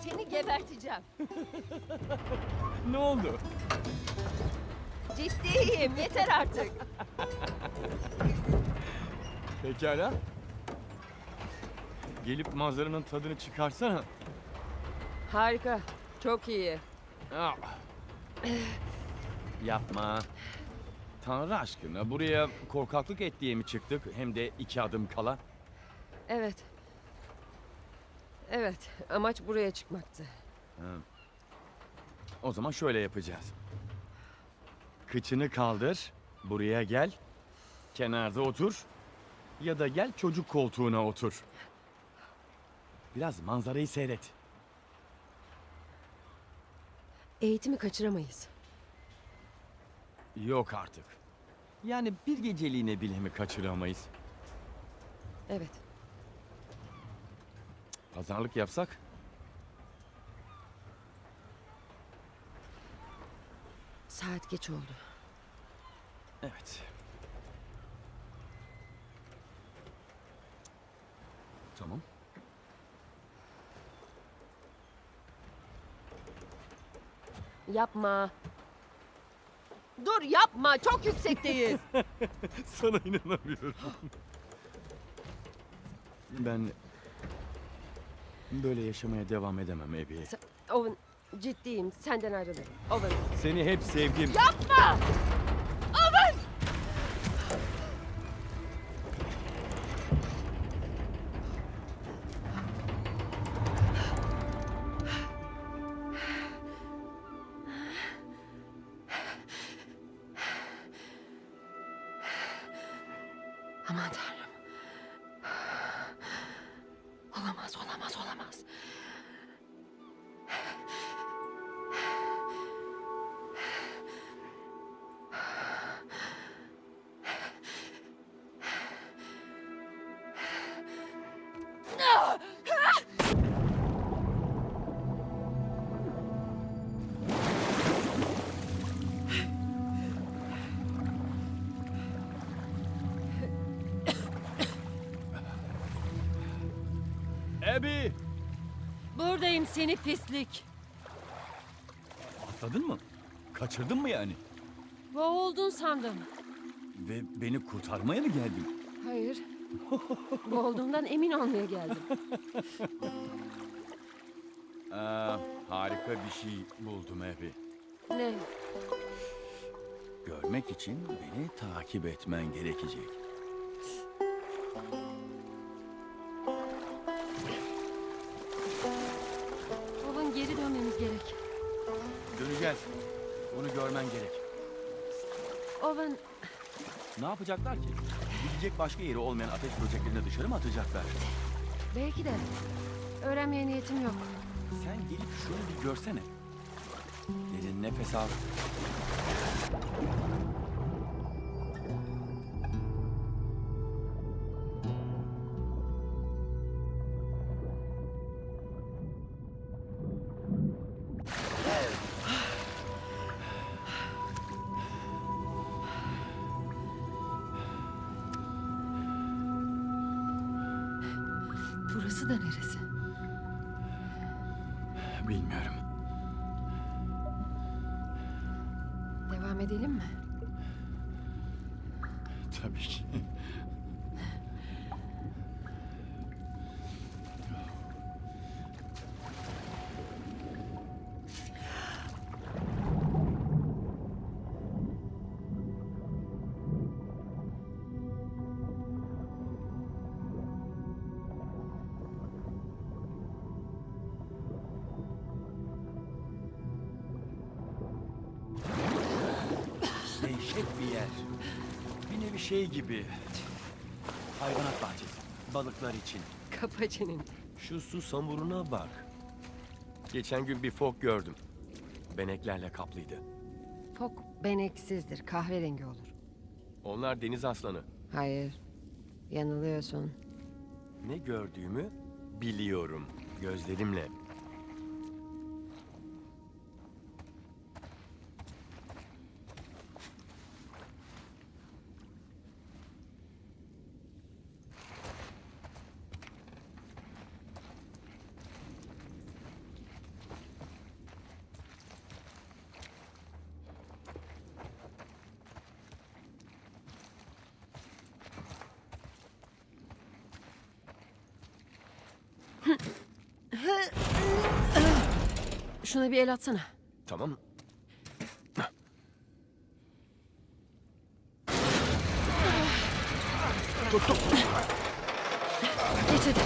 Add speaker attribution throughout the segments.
Speaker 1: Seni geberteceğim.
Speaker 2: Ne oldu?
Speaker 1: Ciddiyim. Yeter artık.
Speaker 2: Pekala. Gelip manzaranın tadını çıkarsana.
Speaker 1: Harika. Çok iyi.
Speaker 2: Ah. Yapma. Tanrı aşkına buraya korkaklık et diye mi çıktık? Hem de iki adım kala.
Speaker 1: Evet. Evet. Amaç buraya çıkmaktı.
Speaker 2: O zaman şöyle yapacağız. Kıçını kaldır, buraya gel. Kenarda otur. Ya da gel çocuk koltuğuna otur. Biraz manzarayı seyret.
Speaker 1: Eğitimi kaçıramayız.
Speaker 2: Yok artık. Yani bir geceliğine bile mi kaçıramayız?
Speaker 1: Evet.
Speaker 2: Pazarlık yapsak?
Speaker 1: Saat geç oldu.
Speaker 2: Evet. Tamam.
Speaker 1: Yapma. Dur yapma. Çok yüksekteyiz.
Speaker 2: Sana inanamıyorum. Ben böyle yaşamaya devam edemem Ebi.
Speaker 1: Sen- Owen ciddiyim. Senden ayrılırım. Owen.
Speaker 2: Seni hep sevdim.
Speaker 1: Yapma! Seni pislik.
Speaker 2: Atladın mı? Kaçırdın mı yani?
Speaker 1: Boğuldun sandım.
Speaker 2: Ve beni kurtarmaya mı geldin?
Speaker 1: Hayır. Boğulduğumdan emin olmaya geldim.
Speaker 2: Aa, harika bir şey buldum Ebi.
Speaker 1: Ne?
Speaker 2: Görmek için beni takip etmen gerekecek.
Speaker 1: Geri dönmemiz gerek.
Speaker 2: Döneceğiz. Bunu görmen gerek.
Speaker 1: Owen
Speaker 2: Ne yapacaklar ki? Gidecek başka yeri olmayan ateş böceklerini dışarı mı atacaklar?
Speaker 1: belki de. Öğrenmeye niyetim yok.
Speaker 2: Sen gelip şunu bir görsene. Derin nefes al.
Speaker 1: Burası da neresi?
Speaker 2: Bilmiyorum.
Speaker 1: Devam edelim mi?
Speaker 2: Şey gibi. Hayvanat bahçesi. Balıklar için.
Speaker 1: Kapa çeneni.
Speaker 2: Şu su samuruna bak. Geçen gün bir fok gördüm. Beneklerle kaplıydı.
Speaker 1: Fok beneksizdir. Kahverengi olur.
Speaker 2: Onlar deniz aslanı.
Speaker 1: Hayır. Yanılıyorsun.
Speaker 2: Ne gördüğümü biliyorum. Gözlerimle.
Speaker 1: Şuna bir el atsana.
Speaker 3: Tamam. Tuttum.
Speaker 1: Geç hadi.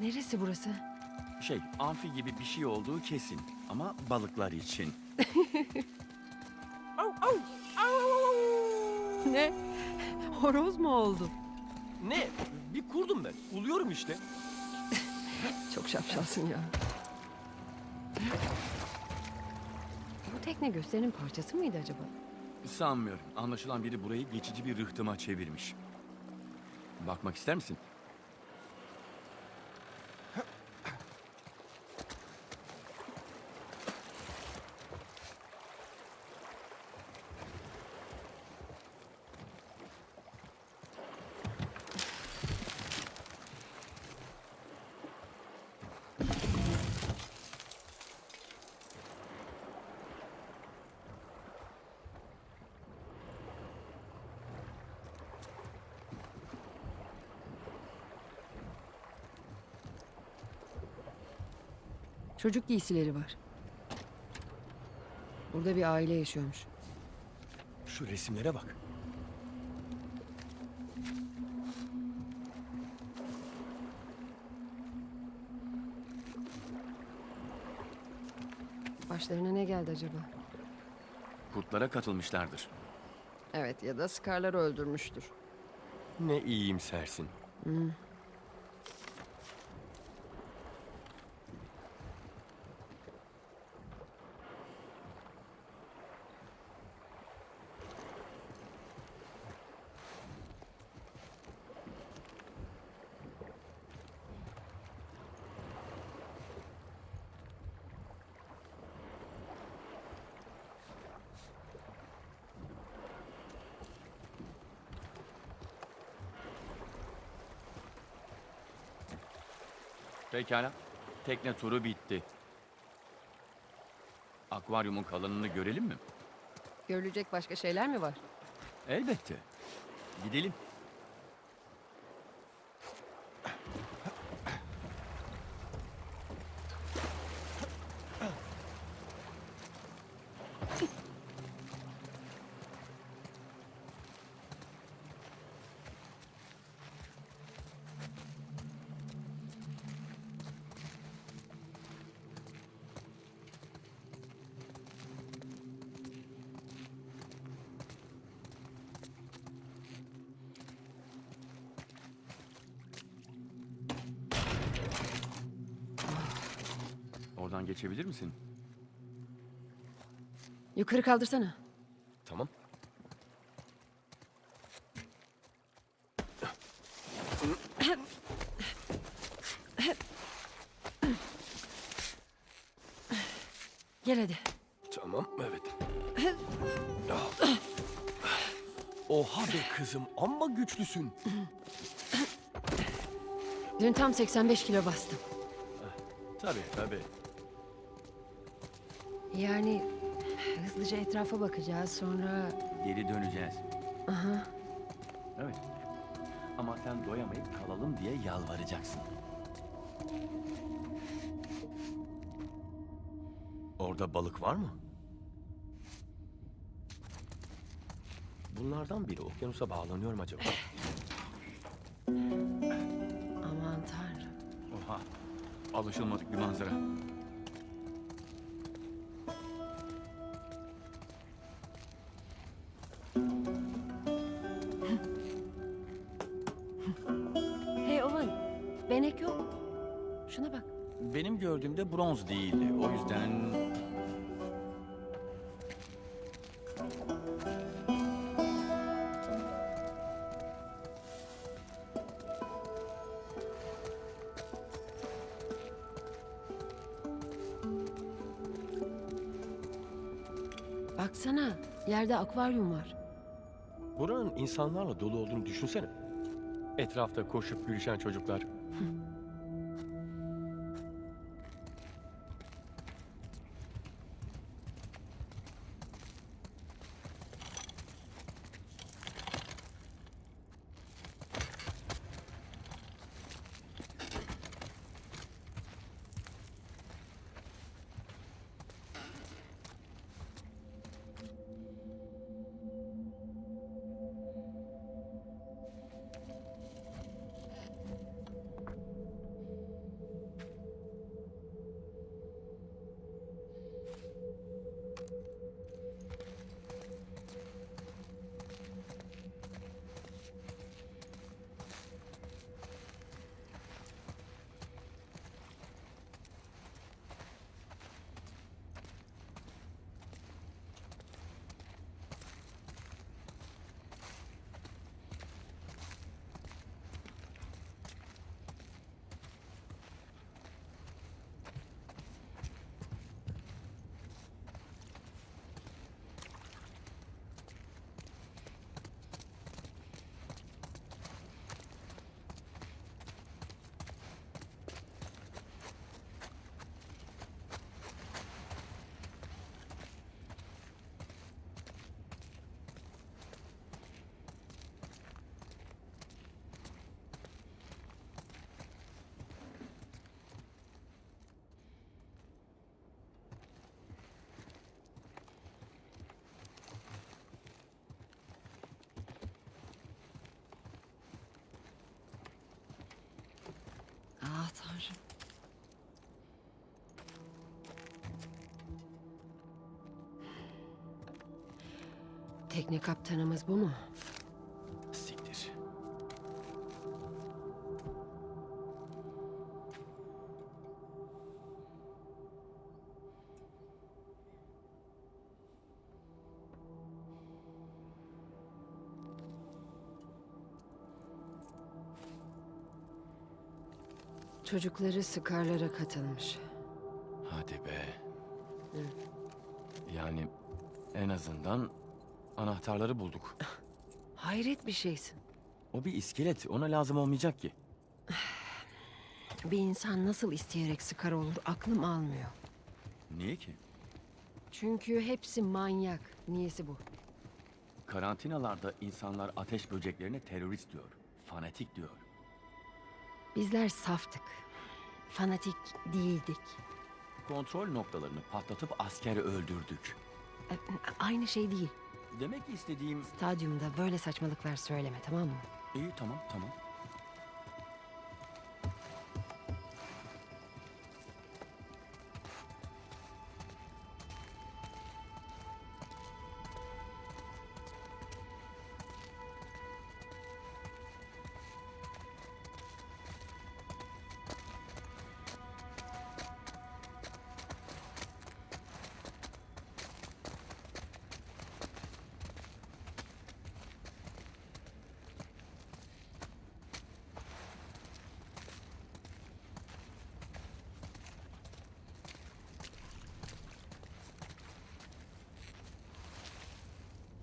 Speaker 1: Neresi burası?
Speaker 2: Şey, amfi gibi bir şey olduğu kesin. Ama balıklar için.
Speaker 1: Ne? Horoz mu oldu?
Speaker 3: Ne? Bir kurdum ben. Uluyorum işte.
Speaker 1: Çok şapşalsın ya. Bu tekne gösterinin parçası mıydı acaba?
Speaker 2: Sanmıyorum. Anlaşılan biri burayı geçici bir rıhtıma çevirmiş. Bakmak ister misin?
Speaker 1: Çocuk giysileri var. Burada bir aile yaşıyormuş.
Speaker 3: Şu resimlere bak.
Speaker 1: Başlarına ne geldi acaba?
Speaker 2: Kurtlara katılmışlardır.
Speaker 1: Evet ya da Scar'ları öldürmüştür.
Speaker 3: Ne iyiyimsersin.
Speaker 2: Pekala. Tekne turu bitti. Akvaryumun kalanını görelim mi?
Speaker 1: Görülecek başka şeyler mi var?
Speaker 2: Elbette. Gidelim. Oradan geçebilir misin?
Speaker 1: Yukarı kaldırsana.
Speaker 3: Tamam.
Speaker 1: Gel hadi.
Speaker 3: Tamam, evet. Ah. Oha be kızım, amma güçlüsün.
Speaker 1: Dün tam 85 kilo bastım.
Speaker 2: Tabii tabii.
Speaker 1: Yani hızlıca etrafa bakacağız sonra...
Speaker 2: Geri döneceğiz.
Speaker 1: Aha.
Speaker 2: Evet. Ama sen doyamayıp kalalım diye yalvaracaksın.
Speaker 3: Orada balık var mı? Bunlardan biri okyanusa bağlanıyor mu acaba?
Speaker 1: Aman tanrım.
Speaker 2: Oha. Alışılmadık bir manzara. Gördüğümde bronz değildi. O yüzden...
Speaker 1: Baksana. Yerde akvaryum var.
Speaker 3: Buranın insanlarla dolu olduğunu düşünsene. Etrafta koşup gülüşen çocuklar.
Speaker 1: Tekne kaptanımız bu mu?
Speaker 2: Siktir.
Speaker 1: Çocukları Skarlara katılmış.
Speaker 2: Hadi be. Yani en azından anahtarları bulduk.
Speaker 1: Hayret bir şeysin.
Speaker 2: O bir iskelet. Ona lazım olmayacak ki.
Speaker 1: Bir insan nasıl isteyerek Skar olur aklım almıyor.
Speaker 2: Niye ki?
Speaker 1: Çünkü hepsi manyak. Niyesi bu?
Speaker 2: Karantinalarda insanlar ateş böceklerine terörist diyor. Fanatik diyor.
Speaker 1: Bizler saftık. Fanatik değildik.
Speaker 2: Kontrol noktalarını patlatıp asker öldürdük.
Speaker 1: E, Aynı şey değil.
Speaker 2: Demek istediğim...
Speaker 1: Stadyumda böyle saçmalıklar söyleme tamam mı?
Speaker 2: İyi tamam tamam.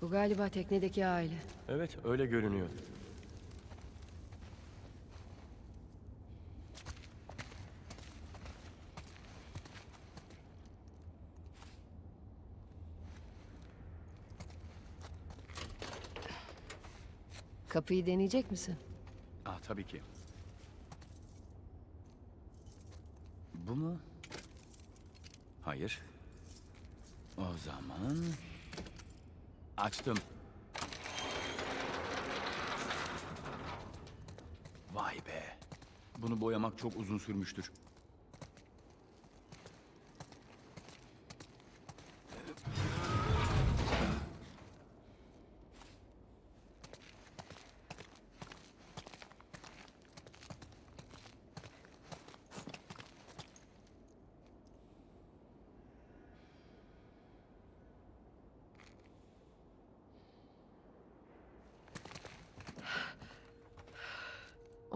Speaker 1: Bu galiba teknedeki aile.
Speaker 3: Evet, öyle görünüyor.
Speaker 1: Kapıyı deneyecek misin?
Speaker 2: Ah tabii ki. Bu mu? Hayır. O zaman... Açtım. Vay be. Bunu boyamak çok uzun sürmüştür.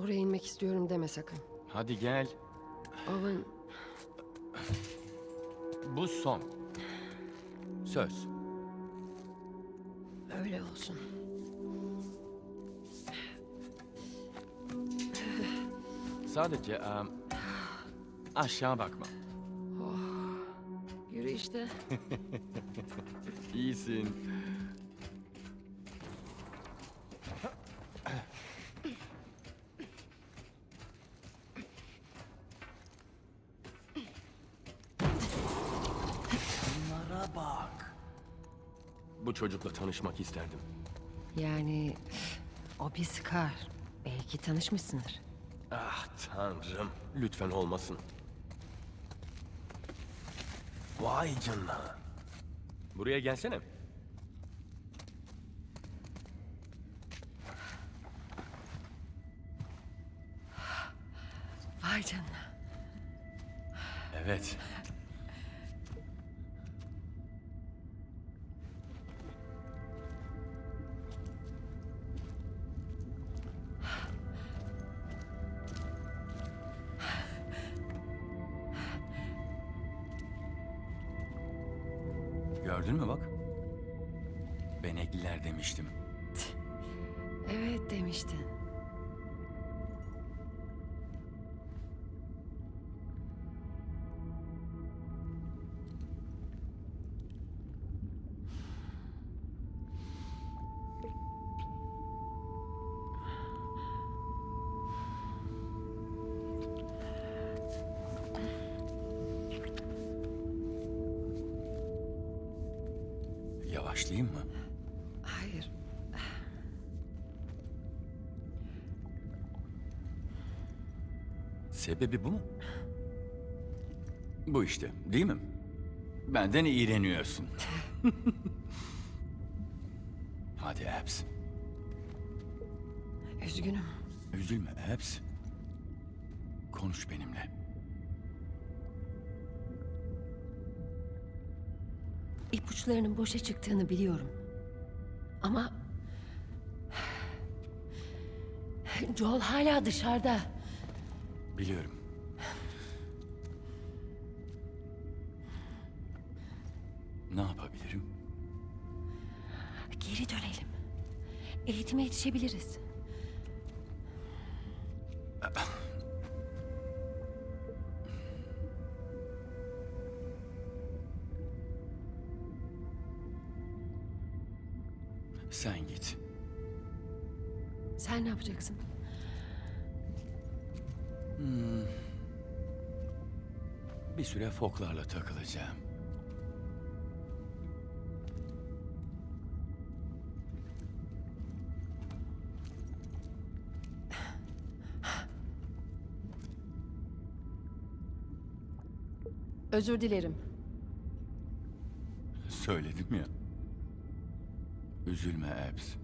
Speaker 1: Oraya inmek istiyorum deme sakın.
Speaker 2: Hadi gel.
Speaker 1: Owen,
Speaker 2: Bu son. Söz.
Speaker 1: öyle olsun.
Speaker 2: Sadece em, aşağı bakma.
Speaker 1: Yürü işte.
Speaker 2: İyisin.
Speaker 3: Bu çocukla tanışmak isterdim.
Speaker 1: Yani o bir Scar. Belki tanışmışsındır.
Speaker 3: Ah tanrım, lütfen olmasın. Vay canına. Buraya gelsene.
Speaker 1: Vay canına.
Speaker 2: Evet. Gördün mü bak? Benekliler demiştim.
Speaker 1: Evet demiştin.
Speaker 2: Yavaşlayayım mı?
Speaker 1: Hayır.
Speaker 2: Sebebi bu mu? Bu işte, değil mi? Benden iğreniyorsun. Hadi Abs.
Speaker 1: Üzgünüm.
Speaker 2: Üzülme Abs. Konuş benimle.
Speaker 1: İpuçlarının boşa çıktığını biliyorum. Ama... Joel hala dışarıda.
Speaker 2: Biliyorum. Ne yapabilirim?
Speaker 1: Geri dönelim. Eğitime yetişebiliriz.
Speaker 2: Bir süre foklarla takılacağım.
Speaker 1: Özür dilerim.
Speaker 2: Söyledim ya. Üzülme Abs.